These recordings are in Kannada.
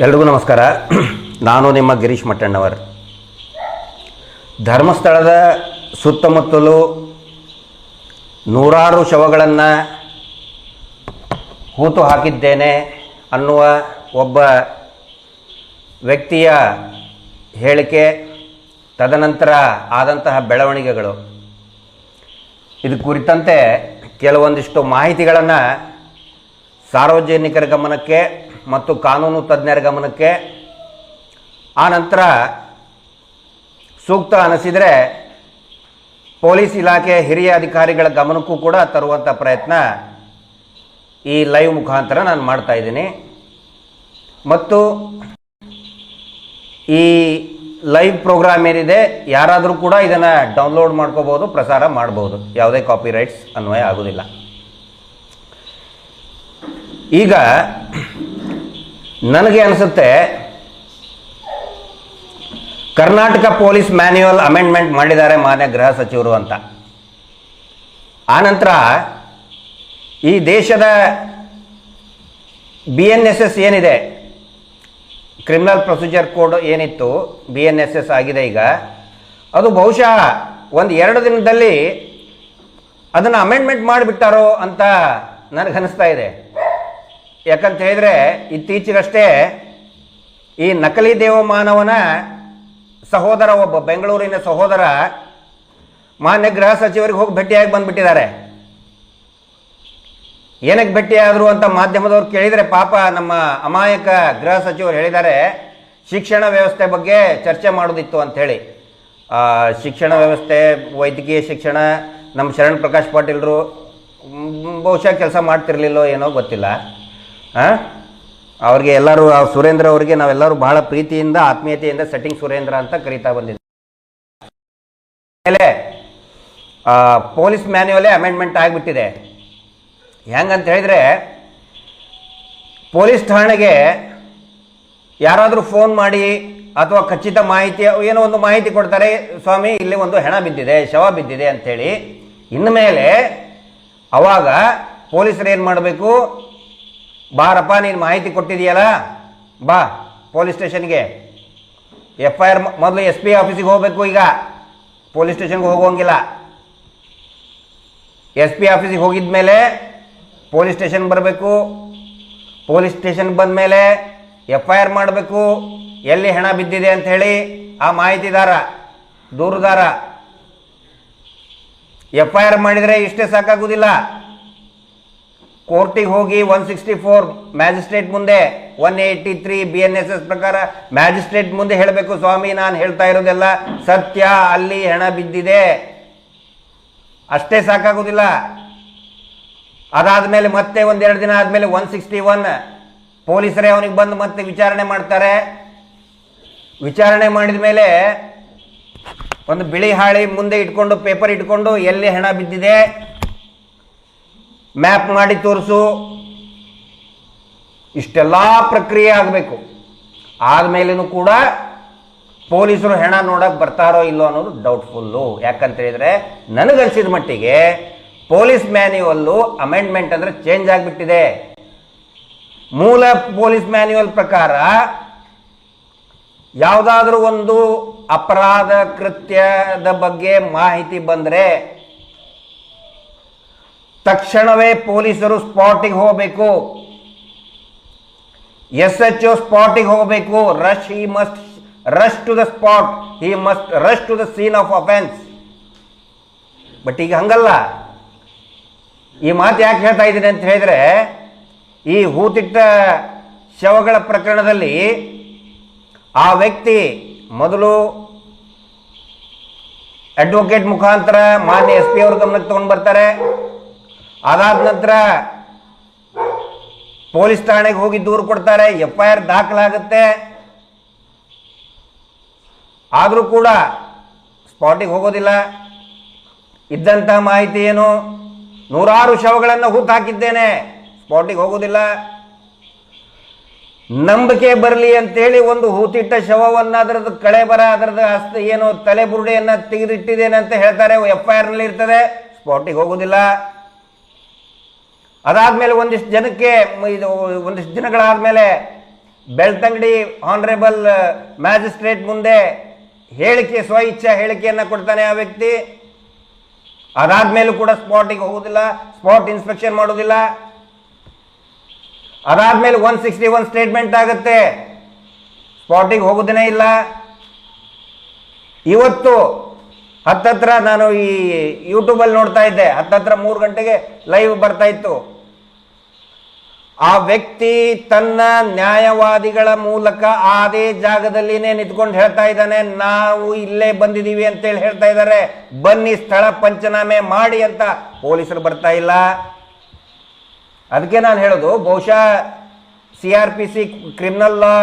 ಎಲ್ರಿಗೂ ನಮಸ್ಕಾರ. ನಾನು ನಿಮ್ಮ ಗಿರೀಶ್ ಮಟ್ಟಣ್ಣವರ್. ಧರ್ಮಸ್ಥಳದ ಸುತ್ತಮುತ್ತಲು ನೂರಾರು ಶವಗಳನ್ನು ಹೂತು ಹಾಕಿದ್ದೇನೆ ಅನ್ನುವ ಒಬ್ಬ ವ್ಯಕ್ತಿಯ ಹೇಳಿಕೆ, ತದನಂತರ ಆದಂತಹ ಬೆಳವಣಿಗೆಗಳು. ಇದು ಕುರಿತಂತೆ ಕೆಲವೊಂದಿಷ್ಟು ಮಾಹಿತಿಗಳನ್ನು ಸಾರ್ವಜನಿಕರ ಗಮನಕ್ಕೆ ಮತ್ತು ಕಾನೂನು ತಜ್ಞರ ಗಮನಕ್ಕೆ. ಆನಂತರ ನಂತರ ಸೂಕ್ತ ಅನಿಸಿದರೆ ಪೊಲೀಸ್ ಇಲಾಖೆ ಹಿರಿಯ ಅಧಿಕಾರಿಗಳ ಗಮನಕ್ಕೂ ಕೂಡ ತರುವಂಥ ಪ್ರಯತ್ನ ಈ ಲೈವ್ ಮುಖಾಂತರ ನಾನು ಮಾಡ್ತಾ ಇದ್ದೀನಿ. ಮತ್ತು ಈ ಲೈವ್ ಪ್ರೋಗ್ರಾಮ್ ಏನಿದೆ, ಯಾರಾದರೂ ಕೂಡ ಇದನ್ನು ಡೌನ್ಲೋಡ್ ಮಾಡ್ಕೋಬೋದು ಪ್ರಸಾರ ಮಾಡ್ಬೋದು ಯಾವುದೇ ಕಾಪಿ ರೈಟ್ಸ್ ಅನ್ವಯ ಆಗೋದಿಲ್ಲ. ಈಗ ನನಗೆ ಅನಿಸುತ್ತೆ, ಕರ್ನಾಟಕ ಪೊಲೀಸ್ ಮ್ಯಾನ್ಯುವಲ್ ಅಮೆಂಡ್ಮೆಂಟ್ ಮಾಡಿದ್ದಾರೆ ಮಾನ್ಯ ಗೃಹ ಸಚಿವರು ಅಂತ. ಆನಂತರ, ಈ ದೇಶದ ಬಿ ಎನ್ ಎಸ್ ಎಸ್ ಏನಿದೆ, ಕ್ರಿಮಿನಲ್ ಪ್ರೊಸೀಜರ್ ಕೋಡ್ ಏನಿತ್ತು, ಬಿ ಎನ್ ಎಸ್ ಎಸ್ ಆಗಿದೆ ಈಗ, ಅದು ಬಹುಶಃ ಒಂದು ಎರಡು ದಿನದಲ್ಲಿ ಅದನ್ನು ಅಮೆಂಡ್ಮೆಂಟ್ ಮಾಡಿಬಿಟ್ಟಾರೋ ಅಂತ ನನಗನ್ನಿಸ್ತಾ ಇದೆ. ಯಾಕಂತ ಹೇಳಿದರೆ ಇತ್ತೀಚೆಗಷ್ಟೇ ಈ ನಕಲಿ ದೇವಮಾನವನ ಸಹೋದರ ಒಬ್ಬ ಬೆಂಗಳೂರಿನ ಸಹೋದರ ಮಾನ್ಯ ಗೃಹ ಸಚಿವರಿಗೆ ಹೋಗಿ ಭೇಟಿಯಾಗಿ ಬಂದ್ಬಿಟ್ಟಿದ್ದಾರೆ ಏನಕ್ಕೆ ಭೇಟಿಯಾದರು ಅಂತ ಮಾಧ್ಯಮದವ್ರು ಕೇಳಿದರೆ ಪಾಪ ನಮ್ಮ ಅಮಾಯಕ ಗೃಹ ಸಚಿವರು ಹೇಳಿದ್ದಾರೆ, ಶಿಕ್ಷಣ ವ್ಯವಸ್ಥೆ ಬಗ್ಗೆ ಚರ್ಚೆ ಮಾಡೋದಿತ್ತು ಅಂಥೇಳಿ ಶಿಕ್ಷಣ ವ್ಯವಸ್ಥೆ, ವೈದ್ಯಕೀಯ ಶಿಕ್ಷಣ, ನಮ್ಮ ಶರಣ್ ಪ್ರಕಾಶ್ ಪಾಟೀಲರು ಬಹುಶಃ ಕೆಲಸ ಮಾಡ್ತಿರ್ಲಿಲ್ಲೋ ಏನೋ ಗೊತ್ತಿಲ್ಲ? ಅವ್ರಿಗೆ ಎಲ್ಲರೂ ಸುರೇಂದ್ರ ಅವರಿಗೆ ನಾವೆಲ್ಲರೂ ಬಹಳ ಪ್ರೀತಿಯಿಂದ, ಆತ್ಮೀಯತೆಯಿಂದ ಸೆಟ್ಟಿಂಗ್ ಸುರೇಂದ್ರ ಅಂತ ಕರೀತಾ ಬಂದಿದ್ದೆ ಪೊಲೀಸ್ ಮ್ಯಾನ್ಯುವಲೇ ಅಮೆಂಡ್ಮೆಂಟ್ ಆಗಿಬಿಟ್ಟಿದೆ. ಹೆಂಗಂತ ಹೇಳಿದ್ರೆ ಪೊಲೀಸ್ ಠಾಣೆಗೆ ಯಾರಾದರೂ ಫೋನ್ ಮಾಡಿ ಅಥವಾ ಖಚಿತ ಮಾಹಿತಿ, ಏನೋ ಒಂದು ಮಾಹಿತಿ ಕೊಡ್ತಾರೆ, ಸ್ವಾಮಿ, ಇಲ್ಲಿ ಒಂದು ಹೆಣ ಬಿದ್ದಿದೆ, ಶವ ಬಿದ್ದಿದೆ ಅಂಥೇಳಿ. ಮೇಲೆ ಅವಾಗ ಪೊಲೀಸರು ಏನು ಮಾಡಬೇಕು? ಬಾರಪ್ಪ, ನೀನು ಮಾಹಿತಿ ಕೊಟ್ಟಿದೆಯಲ್ಲ? ಬಾ, ಪೊಲೀಸ್ ಸ್ಟೇಷನ್ಗೆ. ಎಫ್ ಐ ಆರ್ ಮೊದಲು ಎಸ್ ಪಿ ಆಫೀಸಿಗೆ ಹೋಗಬೇಕು ಈಗ. ಪೊಲೀಸ್ ಸ್ಟೇಷನ್ಗೆ ಹೋಗೋಂಗಿಲ್ಲ ಎಸ್ ಪಿ ಆಫೀಸಿಗೆ ಹೋಗಿದ ಮೇಲೆ ಪೊಲೀಸ್ ಸ್ಟೇಷನ್ ಬರಬೇಕು. ಪೊಲೀಸ್ ಸ್ಟೇಷನ್ ಬಂದ ಮೇಲೆ ಎಫ್ ಐ ಆರ್ ಮಾಡಬೇಕು. ಎಲ್ಲಿ ಹೆಣ ಬಿದ್ದಿದೆ ಅಂತ ಹೇಳಿ ಆ ಮಾಹಿತಿದಾರ ದೂರುದಾರ. ಎಫ್ ಐ ಆರ್ ಮಾಡಿದರೆ ಇಷ್ಟೇ ಸಾಕಾಗುವುದಿಲ್ಲ ಕೋರ್ಟಿಗೆ ಹೋಗಿ ಒನ್ ಸಿಕ್ಸ್ಟಿ ಫೋರ್ ಮ್ಯಾಜಿಸ್ಟ್ರೇಟ್ ಮುಂದೆ one eighty three B N S S ಪ್ರಕಾರ ಮ್ಯಾಜಿಸ್ಟ್ರೇಟ್ ಮುಂದೆ ಹೇಳಬೇಕು ಸ್ವಾಮಿ, ನಾನು ಹೇಳ್ತಾ ಇರೋದೆಲ್ಲ ಸತ್ಯ, ಅಲ್ಲಿ ಹೆಣ ಬಿದ್ದಿದೆ. ಅಷ್ಟೇ ಸಾಕಾಗೋದಿಲ್ಲ. ಅದಾದಮೇಲೆ ಮತ್ತೆ ಒಂದೆರಡು ದಿನ ಆದಮೇಲೆ ಒನ್ ಸಿಕ್ಸ್ಟಿ ಒನ್ ಪೊಲೀಸರೇ ಅವನಿಗೆ ಬಂದು ಮತ್ತೆ ವಿಚಾರಣೆ ಮಾಡ್ತಾರೆ. ವಿಚಾರಣೆ ಮಾಡಿದ ಮೇಲೆ ಒಂದು ಬಿಳಿ ಹಾಳಿ ಮುಂದೆ ಇಟ್ಕೊಂಡು ಪೇಪರ್ ಇಟ್ಕೊಂಡು ಎಲ್ಲಿ ಹೆಣ ಬಿದ್ದಿದೆ? ಮ್ಯಾಪ್ ಮಾಡಿ ತೋರಿಸು. ಇಷ್ಟೆಲ್ಲ ಪ್ರಕ್ರಿಯೆ ಆಗಬೇಕು. ಆದಮೇಲೂ ಕೂಡ ಪೊಲೀಸರು ಹೆಣ ನೋಡಕ್ಕೆ ಬರ್ತಾರೋ ಇಲ್ಲೋ ಅನ್ನೋದು ಡೌಟ್ಫುಲ್ಲು ಯಾಕಂತ ಹೇಳಿದ್ರೆ ನನಗನ್ಸಿದ ಮಟ್ಟಿಗೆ ಪೊಲೀಸ್ ಮ್ಯಾನ್ಯುವಲ್ಲು ಅಮೆಂಡ್ಮೆಂಟ್ ಅಂದರೆ ಚೇಂಜ್ ಆಗಿಬಿಟ್ಟಿದೆ. ಮೂಲ ಪೊಲೀಸ್ ಮ್ಯಾನ್ಯುವಲ್ ಪ್ರಕಾರ ಯಾವುದಾದ್ರೂ ಒಂದು ಅಪರಾಧ ಕೃತ್ಯದ ಬಗ್ಗೆ ಮಾಹಿತಿ ಬಂದರೆ ತಕ್ಷಣವೇ ಪೊಲೀಸರು ಸ್ಪಾಟಿಗೆ ಹೋಗಬೇಕು. ಎಸ್ ಎಚ್ ಓ ಸ್ಪಾಟಿಗೆ ಹೋಗಬೇಕು. Rush he must rush to the spot he must rush to the scene of offence but ಈಗ ಹಂಗಲ್ಲ. ಈ ಮಾತು ಯಾಕೆ ಹೇಳ್ತಾ ಇದ್ದೀನಿ ಅಂತ ಹೇಳಿದ್ರೆ, ಈ ಹೂತಿಟ್ಟ ಶವಗಳ ಪ್ರಕರಣದಲ್ಲಿ ಆ ವ್ಯಕ್ತಿ ಮೊದಲು ಅಡ್ವೊಕೇಟ್ ಮುಖಾಂತರ ಮಾನ್ಯ ಎಸ್ ಪಿ ಅವ್ರ ಗಮನಕ್ಕೆ ತೊಗೊಂಡು ಬರ್ತಾರೆ. ಅದಾದ ನಂತರ ಪೊಲೀಸ್ ಠಾಣೆಗೆ ಹೋಗಿ ದೂರು ಕೊಡ್ತಾರೆ ಎಫ್ ಐ ಆರ್ ದಾಖಲಾಗುತ್ತೆ. ಆದರೂ ಕೂಡ ಸ್ಪಾಟಿಗೆ ಹೋಗೋದಿಲ್ಲ. ಇದ್ದಂಥ ಮಾಹಿತಿ ಏನು? ನೂರಾರು ಶವಗಳನ್ನು ಹೂತು ಹಾಕಿದ್ದೇನೆ, ಸ್ಪಾಟಿಗೆ ಹೋಗೋದಿಲ್ಲ. ನಂಬಿಕೆ ಬರಲಿ ಅಂತೇಳಿ ಒಂದು ಹೂತಿಟ್ಟ ಶವವನ್ನು ಅದರದ್ದು ಕಳೆ ಬರ, ಅದರದ್ದು ಅಸ್ತಿ ಏನು, ತಲೆ ಬುರುಡೆಯನ್ನು ತೆಗೆದಿಟ್ಟಿದ್ದೇನೆ ಅಂತ ಹೇಳ್ತಾರೆ ಎಫ್ ಐ ಆರ್ನಲ್ಲಿ ಇರ್ತದೆ, ಸ್ಪಾಟಿಗೆ ಹೋಗೋದಿಲ್ಲ. ಅದಾದ್ಮೇಲೆ ಒಂದಿಷ್ಟು ಜನಕ್ಕೆ, ಇದು ಒಂದಿಷ್ಟು ದಿನಗಳಾದ್ಮೇಲೆ ಬೆಳ್ತಂಗಡಿ ಆನರೇಬಲ್ ಮ್ಯಾಜಿಸ್ಟ್ರೇಟ್ ಮುಂದೆ ಹೇಳಿಕೆ ಸ್ವ ಇಚ್ಛಾ ಹೇಳಿಕೆಯನ್ನ ಕೊಡ್ತಾನೆ ಆ ವ್ಯಕ್ತಿ. ಅದಾದ್ಮೇಲೂ ಕೂಡ ಸ್ಪಾಟಿಗೆ ಹೋಗೋದಿಲ್ಲ, ಸ್ಪಾಟ್ ಇನ್ಸ್ಪೆಕ್ಷನ್ ಮಾಡೋದಿಲ್ಲ. ಅದಾದ್ಮೇಲೆ ಒನ್ ಸಿಕ್ಸ್ಟಿ ಒನ್ ಸ್ಟೇಟ್ಮೆಂಟ್ ಆಗುತ್ತೆ. ಸ್ಪಾಟಿಗೆ ಹೋಗೋದೇ ಇಲ್ಲ. ಇವತ್ತು ಹತ್ತತ್ರ ನಾನು ಈ ಯೂಟ್ಯೂಬಲ್ಲಿ ನೋಡ್ತಾ ಇದ್ದೆ. ಹತ್ತತ್ರ ಮೂರು ಗಂಟೆಗೆ ಲೈವ್ ಬರ್ತಾ ಇತ್ತು. ಆ ವ್ಯಕ್ತಿ ತನ್ನ ನ್ಯಾಯವಾದಿಗಳ ಮೂಲಕ ಅದೇ ಜಾಗದಲ್ಲಿನೇ ನಿಂತ್ಕೊಂಡು ಹೇಳ್ತಾ ಇದ್ದಾನೆ, ನಾವು ಇಲ್ಲೇ ಬಂದಿದ್ದೀವಿ ಅಂತೇಳಿ ಹೇಳ್ತಾ ಇದ್ದಾರೆ. ಬನ್ನಿ, ಸ್ಥಳ ಪಂಚನಾಮೆ ಮಾಡಿ ಅಂತ ಪೊಲೀಸರು ಬರ್ತಾ ಇಲ್ಲ. ಅದಕ್ಕೆ ನಾನು ಹೇಳೋದು, ಬಹುಶಃ C R P C criminal law,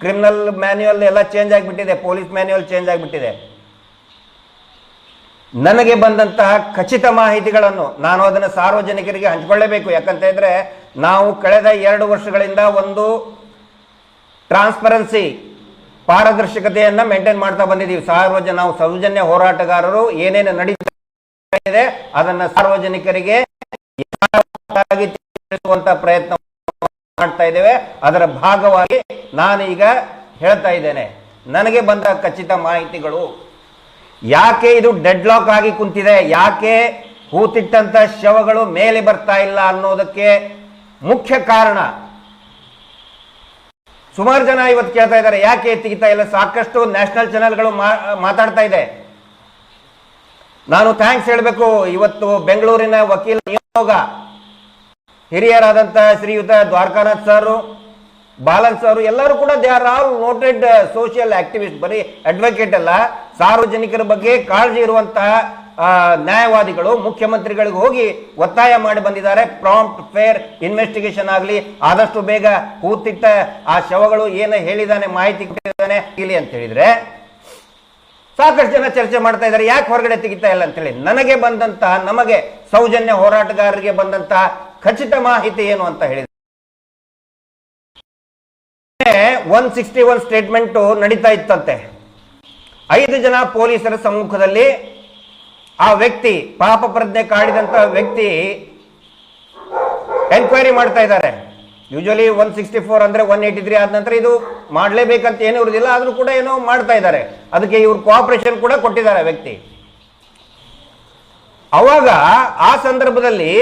criminal manual ಎಲ್ಲ ಚೇಂಜ್ ಆಗಿಬಿಟ್ಟಿದೆ, ಪೊಲೀಸ್ ಮ್ಯಾನ್ಯುಯಲ್ ಚೇಂಜ್ ಆಗಿಬಿಟ್ಟಿದೆ. ನನಗೆ ಬಂದಂತಹ ಖಚಿತ ಮಾಹಿತಿಗಳನ್ನು ನಾನು ಅದನ್ನು ಸಾರ್ವಜನಿಕರಿಗೆ ಹಂಚಿಕೊಳ್ಳೇಬೇಕು. ಯಾಕಂತ ಇದ್ರೆ ನಾವು ಕಳೆದ ಎರಡು ವರ್ಷಗಳಿಂದ ಒಂದು ಟ್ರಾನ್ಸ್ಪರೆನ್ಸಿ ಪಾರದರ್ಶಕತೆಯನ್ನು ಮೇಂಟೈನ್ ಮಾಡ್ತಾ ಬಂದಿದ್ದೀವಿ. ಸಾರ್ವಜನ ನಾವು ಸೌಜನ್ಯ ಹೋರಾಟಗಾರರು, ಏನೇನು ನಡೀತಾ ಅದನ್ನ ಸಾರ್ವಜನಿಕರಿಗೆ ತಿಳಿಸುವಂತ ಪ್ರಯತ್ನ ಮಾಡ್ತಾ ಇದ್ದೇವೆ. ಅದರ ಭಾಗವಾಗಿ ನಾನೀಗ ಹೇಳ್ತಾ ಇದ್ದೇನೆ. ನನಗೆ ಬಂದ ಖಚಿತ ಮಾಹಿತಿಗಳು, ಯಾಕೆ ಇದು ಡೆಡ್ ಲಾಕ್ ಆಗಿ ಕುಂತಿದೆ, ಯಾಕೆ ಹೂತಿಟ್ಟಂತ ಶವಗಳು ಮೇಲೆ ಬರ್ತಾ ಇಲ್ಲ ಅನ್ನೋದಕ್ಕೆ ಮುಖ್ಯ ಕಾರಣ. ಸುಮಾರು ಜನ ಇವತ್ತು ಕೇಳ್ತಾ ಇದ್ದಾರೆ, ಯಾಕೆ ತೆಗಿತಾ ಇಲ್ಲ? ಸಾಕಷ್ಟು ನ್ಯಾಷನಲ್ ಚಾನೆಲ್ಗಳು ಮಾತಾಡ್ತಾ ಇದೆ. ನಾನು ಥ್ಯಾಂಕ್ಸ್ ಹೇಳಬೇಕು, ಇವತ್ತು ಬೆಂಗಳೂರಿನ ವಕೀಲ ನಿಯೋಗ ಹಿರಿಯರಾದಂಥ ಶ್ರೀಯುತ ದ್ವಾರಕಾನಾಥ್ ಸರ್, ಬಾಲನ್ ಸರ್, ಎಲ್ಲರೂ ಕೂಡ they are all noted social activist. ಬರೀ ಅಡ್ವೊಕೇಟ್ ಅಲ್ಲ, ಸಾರ್ವಜನಿಕರ ಬಗ್ಗೆ ಕಾಳಜಿ ಇರುವಂತಹ ನ್ಯಾಯವಾದಿಗಳು, ಮುಖ್ಯಮಂತ್ರಿಗಳಿಗೆ ಹೋಗಿ ಒತ್ತಾಯ ಮಾಡಿ ಬಂದಿದ್ದಾರೆ. ಪ್ರಾಂಪ್ಟ್ ಫೇರ್ ಇನ್ವೆಸ್ಟಿಗೇಷನ್ ಆಗಲಿ, ಆದಷ್ಟು ಬೇಗ ಕೂತಿಟ್ಟ ಆ ಶವಗಳು ಏನು ಹೇಳಿದಾನೆ, ಮಾಹಿತಿ ಕೊಟ್ಟಿದ್ದಾನೆ, ಇಲ್ಲಿ ಅಂತ ಹೇಳಿದ್ರೆ ಸಾಕಷ್ಟು ಜನ ಚರ್ಚೆ ಮಾಡ್ತಾ ಇದ್ದಾರೆ. ಯಾಕೆ ಹೊರಗಡೆ ತೆಗಿತಾ ಇಲ್ಲ ಅಂತೇಳಿ ನನಗೆ ಬಂದಂತಹ ನಮಗೆ ಸೌಜನ್ಯ ಹೋರಾಟಗಾರರಿಗೆ ಬಂದಂತಹ ಖಚಿತ ಮಾಹಿತಿ ಏನು ಅಂತ ಹೇಳಿದ್ರೆ ಒನ್ ಸಿಕ್ಸ್ಟಿ ಒನ್ ಸ್ಟೇಟ್ಮೆಂಟ್ ನಡೀತಾ ಇತ್ತಂತೆ. ಐದು ಜನ ಪೊಲೀಸರ ಸಮ್ಮುಖದಲ್ಲಿ ಆ ವ್ಯಕ್ತಿ ಪಾಪ ಪ್ರಜ್ಞೆ ಕಾಡಿದಂತ ವ್ಯಕ್ತಿ ಎನ್ಕ್ವೈರಿ ಮಾಡ್ತಾ ಇದ್ದಾರೆ. ಯೂಶಲಿ ಒನ್ ಸಿಕ್ಸ್ಟಿ ಫೋರ್ ಅಂದ್ರೆ ಒನ್ ಏಯ್ಟಿ ತ್ರೀ ಆದ ನಂತರ ಇದು ಮಾಡಲೇಬೇಕಂತ ಏನೂ ಇರುವುದಿಲ್ಲ ಆದರೂ ಕೂಡ ಏನೋ ಮಾಡ್ತಾ ಇದ್ದಾರೆ. ಅದಕ್ಕೆ ಇವರು ಕೋಆಪರೇಷನ್ ಕೂಡ ಕೊಟ್ಟಿದ್ದಾರೆ ವ್ಯಕ್ತಿ. ಅವಾಗ ಆ ಸಂದರ್ಭದಲ್ಲಿ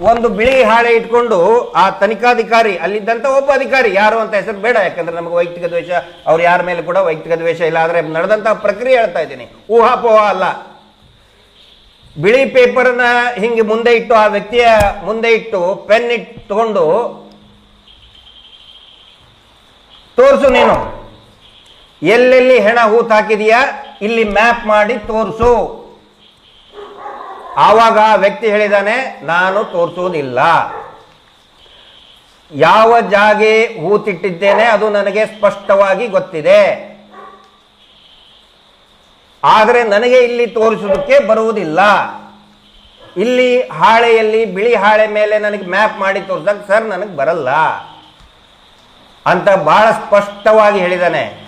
ಒಂದು ಬಿಳಿ ಹಾಳೆ ಇಟ್ಕೊಂಡು ಆ ತನಿಖಾಧಿಕಾರಿ, ಅಲ್ಲಿದ್ದಂತ ಒಬ್ಬ ಅಧಿಕಾರಿ, ಯಾರು ಅಂತ ಹೆಸರು ಬೇಡ, ಯಾಕಂದ್ರೆ ನಮಗೆ ವೈಯಕ್ತಿಕ ದ್ವೇಷ, ಅವ್ರು ಯಾರ ಮೇಲೆ ಕೂಡ ವೈಯಕ್ತಿಕ ದ್ವೇಷ ಇಲ್ಲ, ಆದ್ರೆ ನಡೆದಂತ ಪ್ರಕ್ರಿಯೆ ಹೇಳ್ತಾ ಇದ್ದೀನಿ. ಊಹಾಪೋಹ ಅಲ್ಲ. ಬಿಳಿ ಪೇಪರ್ನ ಹಿಂಗೆ ಮುಂದೆ ಇಟ್ಟು, ಆ ವ್ಯಕ್ತಿಯ ಮುಂದೆ ಇಟ್ಟು, ಪೆನ್ ಇಟ್ಟು ತಗೊಂಡು, ತೋರಿಸು ನೀನು. ಎಲ್ಲೆಲ್ಲಿ ಹೆಣ ಹೂತ್ ಹಾಕಿದೀಯಾ, ಇಲ್ಲಿ ಮ್ಯಾಪ್ ಮಾಡಿ ತೋರಿಸು. ಆವಾಗ ಆ ವ್ಯಕ್ತಿ ಹೇಳಿದಾನೆ, ನಾನು ತೋರಿಸುವುದಿಲ್ಲ ಯಾವ ಜಾಗೆ ಹೂತಿಟ್ಟಿದ್ದೇನೆ ಅದು ನನಗೆ ಸ್ಪಷ್ಟವಾಗಿ ಗೊತ್ತಿದೆ. ಆದರೆ ನನಗೆ ಇಲ್ಲಿ ತೋರಿಸೋದಕ್ಕೆ ಬರುವುದಿಲ್ಲ. ಇಲ್ಲಿ ಹಾಳೆಯಲ್ಲಿ, ಬಿಳಿ ಹಾಳೆ ಮೇಲೆ ನನಗೆ ಮ್ಯಾಪ್ ಮಾಡಿ ತೋರಿಸಕ್ ಸರ್ ನನಗೆ ಬರಲ್ಲ. ಅಂತ ಬಹಳ ಸ್ಪಷ್ಟವಾಗಿ ಹೇಳಿದಾನೆ.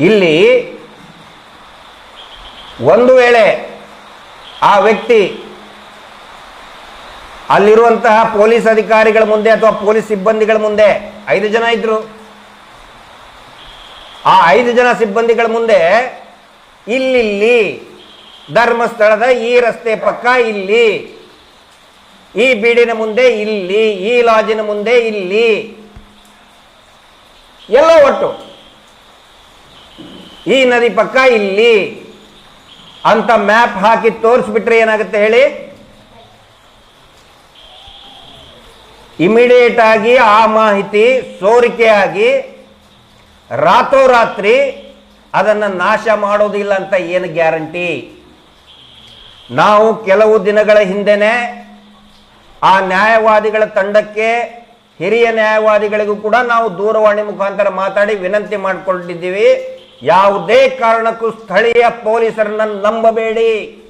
ಇಲ್ಲಿ ಒಂದು ವೇಳೆ ಆ ವ್ಯಕ್ತಿ ಅಲ್ಲಿರುವಂತಹ ಪೊಲೀಸ್ ಅಧಿಕಾರಿಗಳ ಮುಂದೆ ಅಥವಾ ಪೊಲೀಸ್ ಸಿಬ್ಬಂದಿಗಳ ಮುಂದೆ, ಐದು ಜನ ಇದ್ರು. ಆ ಐದು ಜನ ಸಿಬ್ಬಂದಿಗಳ ಮುಂದೆ ಇಲ್ಲಿಲ್ಲಿ ಧರ್ಮಸ್ಥಳದ ಈ ರಸ್ತೆ ಪಕ್ಕ ಇಲ್ಲಿ, ಈ ಬೀಡಿನ ಮುಂದೆ ಇಲ್ಲಿ, ಈ ಲಾಜಿನ ಮುಂದೆ ಇಲ್ಲಿ, ಎಲ್ಲ ಒಟ್ಟು. ಈ ನದಿ ಪಕ್ಕ ಇಲ್ಲಿ ಅಂತ ಮ್ಯಾಪ್ ಹಾಕಿ ತೋರಿಸ್ಬಿಟ್ರೆ ಏನಾಗುತ್ತೆ ಹೇಳಿ? ಇಮಿಡಿಯೇಟ್ ಆಗಿ ಆ ಮಾಹಿತಿ, ಸೋರಿಕೆಯಾಗಿ ರಾತ್ರೋರಾತ್ರಿ ಅದನ್ನು ನಾಶ ಮಾಡೋದಿಲ್ಲ ಅಂತ ಏನು ಗ್ಯಾರಂಟಿ? ನಾವು ಕೆಲವು ದಿನಗಳ ಹಿಂದೆನೆ ಆ ನ್ಯಾಯವಾದಿಗಳ ತಂಡಕ್ಕೆ, ಹಿರಿಯ ನ್ಯಾಯವಾದಿಗಳಿಗೂ ಕೂಡ ನಾವು ದೂರವಾಣಿ ಮುಖಾಂತರ ಮಾತಾಡಿ ವಿನಂತಿ ಮಾಡಿಕೊಂಡಿದ್ದೀವಿ. ಯಾವುದೇ ಕಾರಣಕ್ಕೂ ಸ್ಥಳೀಯ ಪೊಲೀಸರನ್ನ ನಂಬಬೇಡಿ.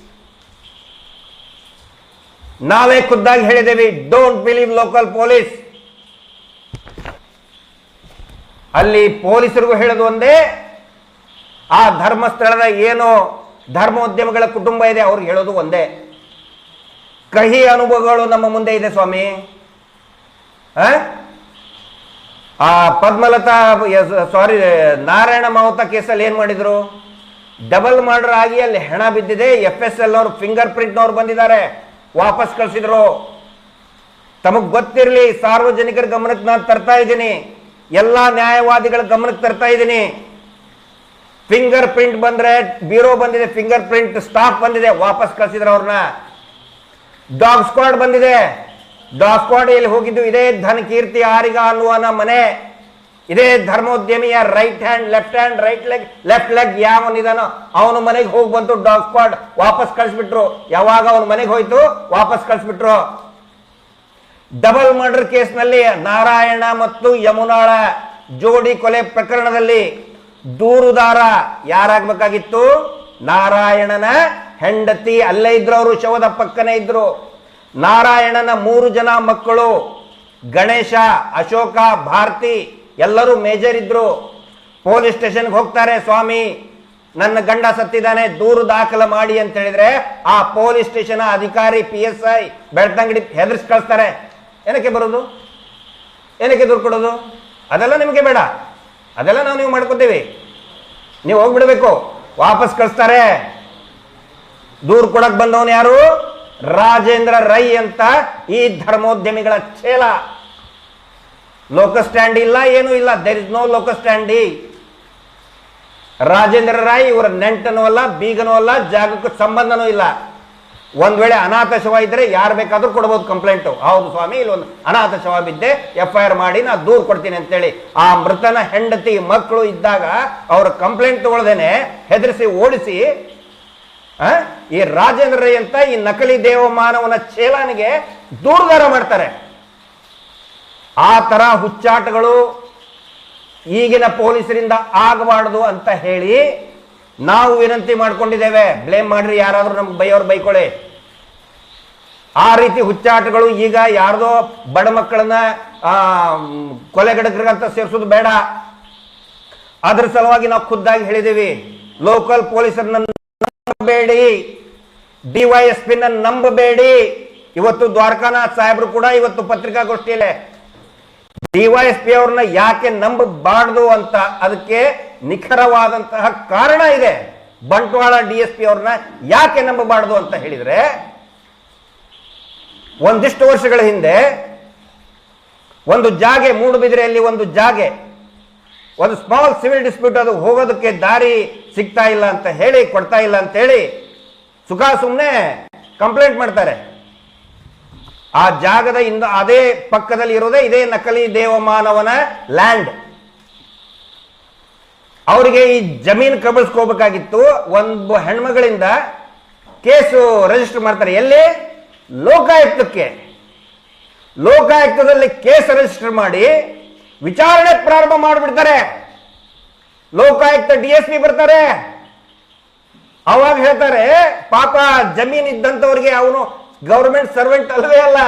ನಾವೇ ಖುದ್ದಾಗಿ ಹೇಳಿದ್ದೇವೆ ಡೋಂಟ್ ಬಿಲೀವ್ ಲೋಕಲ್ ಪೊಲೀಸ್ ಅಲ್ಲಿ ಪೊಲೀಸರಿಗೂ ಹೇಳೋದು ಒಂದೇ, ಆ ಧರ್ಮಸ್ಥಳದ ಏನು ಧರ್ಮೋದ್ಯಮಗಳ ಕುಟುಂಬ ಇದೆ, ಅವ್ರು ಹೇಳೋದು ಒಂದೇ. ಕಹಿ ಅನುಭವಗಳು ನಮ್ಮ ಮುಂದೆ ಇದೆ ಸ್ವಾಮಿ. ಆ? ಪದ್ಮಲತಾ ಸಾರಿ ನಾರಾಯಣ ಮಾವುತ ಕೇಸಲ್ಲಿ ಏನ್ ಮಾಡಿದ್ರು? ಡಬಲ್ ಮರ್ಡರ್ ಆಗಿ ಅಲ್ಲಿ ಹೆಣ ಬಿದ್ದಿದೆ ಎಫ್ ಎಸ್ ಎಲ್ ಅವರು ಫಿಂಗರ್ ಪ್ರಿಂಟ್ನವ್ರು ಬಂದಿದ್ದಾರೆ. ವಾಪಸ್ ಕಳಿಸಿದ್ರು. ತಮಗ್ ಗೊತ್ತಿರಲಿ, ಸಾರ್ವಜನಿಕರ ಗಮನಕ್ಕೆ ನಾನು ತರ್ತಾ ಇದ್ದೀನಿ. ಎಲ್ಲಾ ನ್ಯಾಯವಾದಿಗಳ ಗಮನಕ್ಕೆ ತರ್ತಾ ಇದ್ದೀನಿ. ಫಿಂಗರ್ ಪ್ರಿಂಟ್ ಬಂದ್ರೆ ಬ್ಯೂರೋ ಬಂದಿದೆ ಫಿಂಗರ್ ಪ್ರಿಂಟ್ ಸ್ಟಾಫ್ ಬಂದಿದೆ, ವಾಪಸ್ ಕಳಿಸಿದ್ರು ಅವ್ರನ್ನ. ಡಾಗ್ ಸ್ಕ್ವಾಡ್ ಬಂದಿದೆ. ಎಲ್ಲಿ ಹೋಗಿದ್ದು ಇದೇ ಧನ ಕೀರ್ತಿ ಆರಿಗ ಅನ್ನುವನ ಮನೆ. ಇದೇ ಧರ್ಮೋದ್ಯಮಿಯ right hand left hand right leg left leg ಯಾವನಿದಾನೋ ಅವನು ಮನೆಗೆ ಹೋಗಿ ಬಂತು ಡಾಗ್ ಸ್ಕ್ವಾಡ್ ವಾಪಸ್ ಕಳಿಸ್ಬಿಟ್ರು. ಯಾವಾಗ ಅವನ ಮನೆಗೆ ಹೋಯ್ತು? ವಾಪಸ್ ಕಳಿಸ್ಬಿಟ್ರು. ಡಬಲ್ ಮರ್ಡರ್ ಕೇಸ್ನಲ್ಲಿ ನಾರಾಯಣ ಮತ್ತು ಯಮುನಾಳ ಜೋಡಿ ಕೊಲೆ ಪ್ರಕರಣದಲ್ಲಿ ದೂರುದಾರ ಯಾರಾಗಬೇಕಾಗಿತ್ತು? ನಾರಾಯಣನ ಹೆಂಡತಿ. ಅಲ್ಲೇ ಇದ್ರು ಅವರು, ಶವದ ಪಕ್ಕನೇ ಇದ್ರು. ನಾರಾಯಣನ ಮೂರು ಜನ ಮಕ್ಕಳು, ಗಣೇಶ, ಅಶೋಕ, ಭಾರತಿ, ಎಲ್ಲರೂ ಮೇಜರ್ ಇದ್ರು. ಪೊಲೀಸ್ ಸ್ಟೇಷನ್ಗೆ ಹೋಗ್ತಾರೆ, ಸ್ವಾಮಿ, ನನ್ನ ಗಂಡ ಸತ್ತಿದ್ದಾನೆ, ದೂರು ದಾಖಲೆ ಮಾಡಿ ಅಂತ ಹೇಳಿದ್ರೆ ಆ ಪೊಲೀಸ್ ಸ್ಟೇಷನ್ ಅಧಿಕಾರಿ ಪಿ ಎಸ್ ಐ ಬೆಳ್ತಂಗಡಿ ಹೆದರ್ಸ್ ಕಳಿಸ್ತಾರೆ. ಏನಕ್ಕೆ ಬರೋದು? ಏನಕ್ಕೆ ದೂರು ಕೊಡೋದು? ಅದೆಲ್ಲ ನಿಮಗೆ ಬೇಡ. ಅದೆಲ್ಲ ನಾವು ನೀವು ಮಾಡ್ಕೋತೀವಿ. ನೀವು ಹೋಗ್ಬಿಡ್ಬೇಕು. ವಾಪಸ್ ಕಳಿಸ್ತಾರೆ. ದೂರು ಕೊಡಕ್ ಬಂದವನು ಯಾರು? ರಾಜೇಂದ್ರ ರೈ ಅಂತ ಈ ಧರ್ಮೋದ್ಯಮಿಗಳ ಚೇಲ ಲೋಕ ಸ್ಟ್ಯಾಂಡ್ ಇಲ್ಲ, ಏನೂ ಇಲ್ಲ. ದೇರ್ ಇಸ್ ನೋ ಲೋಕ ಸ್ಟ್ಯಾಂಡಿ. ರಾಜೇಂದ್ರ ರಾಯ್ ಇವರ ನೆಂಟನೂ ಅಲ್ಲ, ಬೀಗನೂ ಅಲ್ಲ, ಜಾಗಕ್ಕೂ ಸಂಬಂಧನೂ ಇಲ್ಲ. ಒಂದ್ ವೇಳೆ ಅನಾಥ ಶವ ಇದ್ರೆ ಯಾರು ಬೇಕಾದ್ರೂ ಕೊಡ್ಬೋದು ಕಂಪ್ಲೇಂಟ್. ಹೌದು ಸ್ವಾಮಿ ಇಲ್ಲಿ ಒಂದು ಅನಾಥ ಶವ ಬಿದ್ದೆ ಎಫ್ ಐ ಆರ್ ಮಾಡಿ ನಾ ದೂರ್ ಕೊಡ್ತೀನಿ ಅಂತೇಳಿ. ಆ ಮೃತನ ಹೆಂಡತಿ ಮಕ್ಕಳು ಇದ್ದಾಗ ಅವ್ರ ಕಂಪ್ಲೇಂಟ್ ತಗೊಳ್ದೇನೆ ಹೆದರಿಸಿ ಓಡಿಸಿ ಈ ರಾಜೇಂದ್ರ ಅಂತ ಈ ನಕಲಿ ದೇವಮಾನವನ ಚೇಲನಿಗೆ ದೂರದಾರ ಮಾಡ್ತಾರೆ. ಆ ತರ ಹುಚ್ಚಾಟಗಳು ಈಗಿನ ಪೊಲೀಸರಿಂದ ಆಗಬಾರ್ದು ಅಂತ ಹೇಳಿ ನಾವು ವಿನಂತಿ ಮಾಡ್ಕೊಂಡಿದ್ದೇವೆ. ಬ್ಲೇಮ್ ಮಾಡ್ರಿ ಯಾರಾದ್ರೂ ನಮ್ಗೆ ಬೈಯೋರು ಬೈಕೊಳ್ಳಿ ಆ ರೀತಿ ಹುಚ್ಚಾಟಗಳು ಈಗ ಯಾರ್ದೋ ಬಡ ಮಕ್ಕಳನ್ನ ಆ, ಕೊಲೆಗಡಕರಿಗಂತ ಸೇರಿಸೋದು ಬೇಡ. ಅದ್ರ ಸಲುವಾಗಿ ನಾವು ಖುದ್ದಾಗಿ ಹೇಳಿದ್ದೀವಿ. ಲೋಕಲ್ ಪೊಲೀಸರನ್ನ ನಂಬಬೇಡಿ. ಡಿವೈಎಸ್ಪಿ ನಂಬಬೇಡಿ. ಇವತ್ತು ದ್ವಾರಕಾನಾಥ್ ಸಾಹೇಬ್ರು ಕೂಡ ಇವತ್ತು ಪತ್ರಿಕಾಗೋಷ್ಠಿಯಲ್ಲೇ. ಡಿವೈಎಸ್ಪಿ ಅವ್ರನ್ನ ಯಾಕೆ ನಂಬಬಾರ್ದು ಅಂತ ಅದಕ್ಕೆ ನಿಖರವಾದಂತಹ ಕಾರಣ ಇದೆ. ಬಂಟ್ವಾಳ ಡಿಎಸ್ಪಿ ಅವ್ರನ್ನ ಯಾಕೆ ನಂಬಬಾರ್ದು ಅಂತ ಹೇಳಿದ್ರೆ, ಒಂದಿಷ್ಟು ವರ್ಷಗಳ ಹಿಂದೆ ಒಂದು ಜಾಗೆ, ಮೂಡುಬಿದಿರೆಯಲ್ಲಿ ಒಂದು ಜಾಗೆ, ಒಂದು ಸ್ಮಾಲ್ ಸಿವಿಲ್ ಡಿಸ್ಪ್ಯೂಟ್ ಅದು ಹೋಗೋದಕ್ಕೆ ದಾರಿ ಸಿಗ್ತಾ ಇಲ್ಲ ಅಂತ ಹೇಳಿ, ಕೊಡ್ತಾ ಇಲ್ಲ ಅಂತ ಹೇಳಿ ಸುಖ ಸುಮ್ಮನೆ ಕಂಪ್ಲೇಂಟ್ ಮಾಡ್ತಾರೆ. ಆ ಜಾಗದ ಇಂದ ಅದೇ ಪಕ್ಕದಲ್ಲಿ ಇರೋದೇ ಇದೇ ನಕಲಿ ದೇವಮಾನವನ ಲ್ಯಾಂಡ್ ಅವರಿಗೆ ಈ ಜಮೀನು ಕಬಳಿಸ್ಕೋಬೇಕಾಗಿತ್ತು. ಒಂದು ಹೆಣ್ಮಗಳಿಂದ ಕೇಸು ರಿಜಿಸ್ಟರ್ ಮಾಡ್ತಾರೆ. ಎಲ್ಲಿ? ಲೋಕಾಯುಕ್ತಕ್ಕೆ. ಲೋಕಾಯುಕ್ತದಲ್ಲಿ ಕೇಸ್ ರಿಜಿಸ್ಟರ್ ಮಾಡಿ ವಿಚಾರಣೆ ಪ್ರಾರಂಭ ಮಾಡಿಬಿಡ್ತಾರೆ. ಲೋಕಾಯುಕ್ತ ಡಿ ಎಸ್ ಪಿ ಬರ್ತಾರೆ. ಅವಾಗ ಹೇಳ್ತಾರೆ, ಪಾಪ ಜಮೀನ್ ಇದ್ದಂಥವ್ರಿಗೆ ಅವನು ಗೌರ್ಮೆಂಟ್ ಸರ್ವೆಂಟ್ ಅಲ್ಲವೇ ಅಲ್ಲ.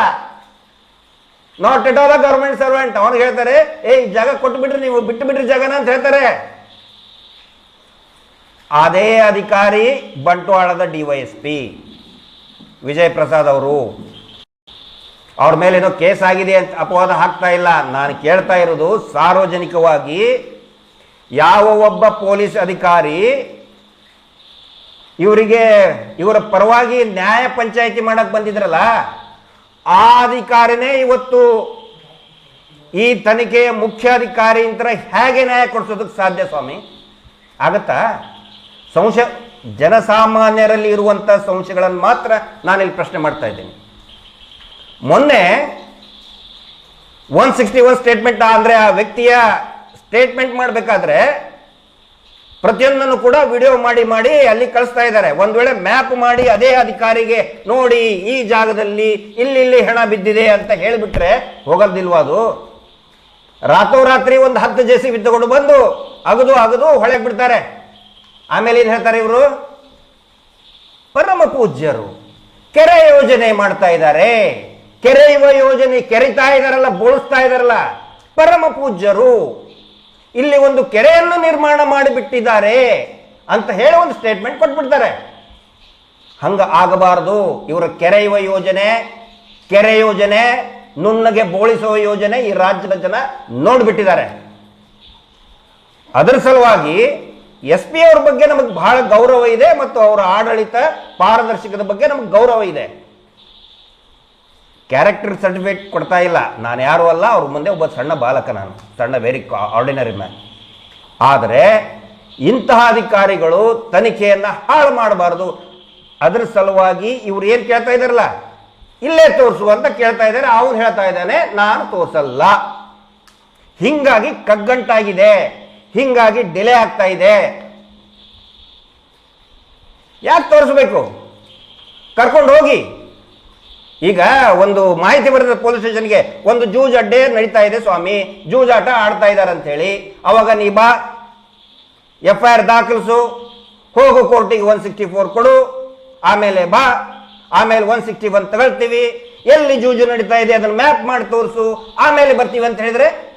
Not at all government servant. ಅವನಿಗೆ ಹೇಳ್ತಾರೆ ಏ ಜಾಗ ಕೊಟ್ಟು ಬಿಡ್ರಿ ನೀವು ಬಿಟ್ಟು ಬಿಡ್ರಿ ಜಾಗನ ಅಂತ ಹೇಳ್ತಾರೆ. ಅದೇ ಅಧಿಕಾರಿ ಬಂಟ್ವಾಳದ ಡಿವೈಎಸ್ಪಿ ವಿಜಯ್ ಪ್ರಸಾದ್ ಅವರು. ಅವ್ರ ಮೇಲೆ ಏನೋ ಕೇಸ್ ಆಗಿದೆ ಅಂತ ಅಪವಾದ ಹಾಕ್ತಾ ಇಲ್ಲ. ನಾನು ಕೇಳ್ತಾ ಇರೋದು ಸಾರ್ವಜನಿಕವಾಗಿ ಯಾವ ಒಬ್ಬ ಪೊಲೀಸ್ ಅಧಿಕಾರಿ ಇವರಿಗೆ, ಇವರ ಪರವಾಗಿ ನ್ಯಾಯ ಪಂಚಾಯಿತಿ ಮಾಡಕ್ ಬಂದಿದ್ರಲ್ಲ, ಆ ಅಧಿಕಾರಿನೇ ಇವತ್ತು ಈ ತನಿಖೆಯ ಮುಖ್ಯ ಅಧಿಕಾರಿ ಅಂತ ಹೇಗೆ ನ್ಯಾಯ ಕೊಡಿಸೋದಕ್ಕೆ ಸಾಧ್ಯ ಸ್ವಾಮಿ? ಆಗತ್ತಾ? ಸಂಶಯ, ಜನಸಾಮಾನ್ಯರಲ್ಲಿ ಇರುವಂಥ ಸಂಶಯಗಳನ್ನು ಮಾತ್ರ ನಾನಿಲ್ಲಿ ಪ್ರಶ್ನೆ ಮಾಡ್ತಾ ಇದ್ದೀನಿ. ಮೊನ್ನೆ ಒನ್ ಸಿಕ್ಸ್ಟಿ ಒನ್ ಸ್ಟೇಟ್ಮೆಂಟ್ ಅಂದ್ರೆ ಆ ವ್ಯಕ್ತಿಯ ಸ್ಟೇಟ್ಮೆಂಟ್ ಮಾಡಬೇಕಾದ್ರೆ ಪ್ರತಿಯೊಂದನ್ನು ಕೂಡ ವಿಡಿಯೋ ಮಾಡಿ ಮಾಡಿ ಅಲ್ಲಿ ಕಳಿಸ್ತಾ ಇದ್ದಾರೆ. ಒಂದು ವೇಳೆ ಮ್ಯಾಪ್ ಮಾಡಿ ಅದೇ ಅಧಿಕಾರಿಗೆ ನೋಡಿ ಈ ಜಾಗದಲ್ಲಿ ಇಲ್ಲಿ ಇಲ್ಲಿ ಹೆಣ ಬಿದ್ದಿದೆ ಅಂತ ಹೇಳಿಬಿಟ್ರೆ ಹೋಗೋದಿಲ್ವಾ ಅದು? ರಾತ್ರೋರಾತ್ರಿ ಒಂದು ಹತ್ತು ಜೆ ಸಿ ಬಿದ್ದುಕೊಂಡು ಬಂದು ಅಗದು ಅಗದು ಹೊಳೆಗೆ ಬಿಡ್ತಾರೆ. ಆಮೇಲೆ ಏನು ಹೇಳ್ತಾರೆ ಇವರು? ಪರಮ ಪೂಜ್ಯರು ಕೆರೆ ಯೋಜನೆ ಮಾಡ್ತಾ ಇದ್ದಾರೆ. ಕೆರೆಯುವ ಯೋಜನೆ ಕೆರಿತಾ ಇದಾರಲ್ಲ, ಬೋಳಿಸ್ತಾ ಇದಾರಲ್ಲ. ಪರಮ ಪೂಜ್ಯರು ಇಲ್ಲಿ ಒಂದು ಕೆರೆಯನ್ನು ನಿರ್ಮಾಣ ಮಾಡಿಬಿಟ್ಟಿದ್ದಾರೆ ಅಂತ ಹೇಳಿ ಒಂದು ಸ್ಟೇಟ್ಮೆಂಟ್ ಕೊಟ್ಬಿಡ್ತಾರೆ. ಹಂಗ ಆಗಬಾರದು. ಇವರ ಕೆರೆಯುವ ಯೋಜನೆ, ಕೆರೆ ಯೋಜನೆ, ನುಣ್ಣಗೆ ಬೋಳಿಸುವ ಯೋಜನೆ ಈ ರಾಜ್ಯದ ಜನ ನೋಡ್ಬಿಟ್ಟಿದ್ದಾರೆ. ಅದರ ಸಲುವಾಗಿ ಎಸ್ ಪಿ ಅವ್ರ ಬಗ್ಗೆ ನಮಗೆ ಬಹಳ ಗೌರವ ಇದೆ ಮತ್ತು ಅವರ ಆಡಳಿತ ಪಾರದರ್ಶಕದ ಬಗ್ಗೆ ನಮಗೆ ಗೌರವ ಇದೆ. ಕ್ಯಾರೆಕ್ಟರ್ ಸರ್ಟಿಫಿಕೇಟ್ ಕೊಡ್ತಾ ಇಲ್ಲ. ನಾನು ಯಾರು ಅಲ್ಲ, ಅವ್ರ ಮುಂದೆ ಒಬ್ಬ ಸಣ್ಣ ಬಾಲಕ ನಾನು. ಸಣ್ಣ ವೆರಿ ಆರ್ಡಿನರಿ ಮ್ಯಾನ್ ಆದರೆ, ಇಂತಹ ಅಧಿಕಾರಿಗಳು ತನಿಖೆಯನ್ನು ಹಾಳು ಮಾಡಬಾರದು. ಅದರ ಸಲುವಾಗಿ ಇವ್ರು ಏನು ಕೇಳ್ತಾ ಇದ್ದಾರಲ್ಲ? ಇಲ್ಲೇ ತೋರಿಸು ಅಂತ ಕೇಳ್ತಾ ಇದ್ದಾರೆ. ಅವನು ಹೇಳ್ತಾ ಇದ್ದಾನೆ, ನಾನು ತೋರಿಸಲ್ಲ. ಹಿಂಗಾಗಿ ಕಗ್ಗಂಟಾಗಿದೆ. ಹಿಂಗಾಗಿ ಡಿಲೇ ಆಗ್ತಾ ಇದೆ. ಯಾಕೆ ತೋರಿಸ್ಬೇಕು? ಕರ್ಕೊಂಡು ಹೋಗಿ. ಈಗ ಒಂದು ಮಾಹಿತಿ ಬರೆದ ಪೊಲೀಸ್ ಸ್ಟೇಷನ್ಗೆ ಒಂದು ಜೂಜಡ್ಡೆ ನಡೀತಾ ಇದೆ ಸ್ವಾಮಿ. ಜೂಜಾಟ ಆಡ್ತಾ ಇದ್ದಾರೆ ಅಂತ ಹೇಳಿ. ಅವಾಗ ನೀ ಬಾ. ಎಫ್ ಐ ಆರ್ ದಾಖಲಿಸು. ಹೋಗು ಕೋರ್ಟಿಗೆ ಒನ್ ಸಿಕ್ಸ್ಟಿ ಫೋರ್ ಕೊಡು. ಆಮೇಲೆ ಬಾ. ಆಮೇಲೆ ಒನ್ ಸಿಕ್ಸ್ಟಿ ಒನ್ ತಗೊಳ್ತೀವಿ. ಎಲ್ಲಿ ಜೂಜು ನಡೀತಾ ಇದೆ ಅದನ್ನ ಮ್ಯಾಪ್ ಮಾಡಿ ತೋರಿಸು. ಆಮೇಲೆ ಬರ್ತೀವಿ ಅಂತ ಹೇಳಿದ್ರೆ?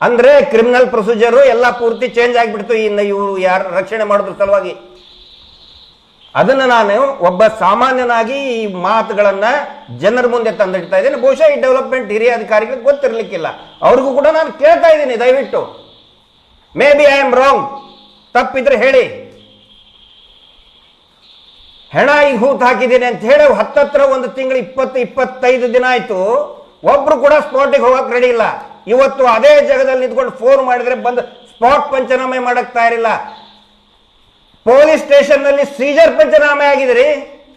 ಅಂದ್ರೆ ಕ್ರಿಮಿನಲ್ ಪ್ರೊಸೀಜರು ಎಲ್ಲ ಪೂರ್ತಿ ಚೇಂಜ್ ಆಗಿಬಿಡ್ತು. ಇನ್ನು ಇವರು ಯಾರು ರಕ್ಷಣೆ ಮಾಡೋದ್ರ ಸಲುವಾಗಿ ಅದನ್ನು ನಾನು ಒಬ್ಬ ಸಾಮಾನ್ಯನಾಗಿ ಈ ಮಾತುಗಳನ್ನು ಜನರ ಮುಂದೆ ತಂದಿಡ್ತಾ ಇದ್ದೇನೆ. ಬಹುಶಃ ಈ ಡೆವಲಪ್ಮೆಂಟ್ ಹಿರಿಯ ಅಧಿಕಾರಿಗಳಿಗೆ ಗೊತ್ತಿರಲಿಕ್ಕಿಲ್ಲ. ಅವ್ರಿಗೂ ಕೂಡ ನಾನು ಕೇಳ್ತಾ ಇದ್ದೀನಿ, ದಯವಿಟ್ಟು. May be I am wrong ತಪ್ಪಿದ್ರೆ ಹೇಳಿ. ಹೆಣ ಈಗ ಹೂತ್ ಹಾಕಿದ್ದೀನಿ ಅಂತ ಹೇಳಿ ಹತ್ತತ್ರ ಒಂದು ತಿಂಗಳು ಇಪ್ಪತ್ತು, ಇಪ್ಪತ್ತೈದು ದಿನ ಆಯ್ತು. ಒಬ್ರು ಕೂಡ ಸ್ಪಾಟಿಗೆ ಹೋಗಕ್ ರೆಡಿ ಇಲ್ಲ. ಇವತ್ತು ಅದೇ ಜಾಗದಲ್ಲಿ ನಿಂತ್ಕೊಂಡು ಫೋನ್ ಮಾಡಿದ್ರೆ ಬಂದು ಸ್ಪಾಟ್ ಪಂಚನಾಮೆ ಮಾಡಕ್ ತಯಾರಿಲ್ಲ. ಪೊಲೀಸ್ ಸ್ಟೇಷನ್ನಲ್ಲಿ ಸೀಜರ್ ಪಂಚನಾಮೆ ಆಗಿದ್ರಿ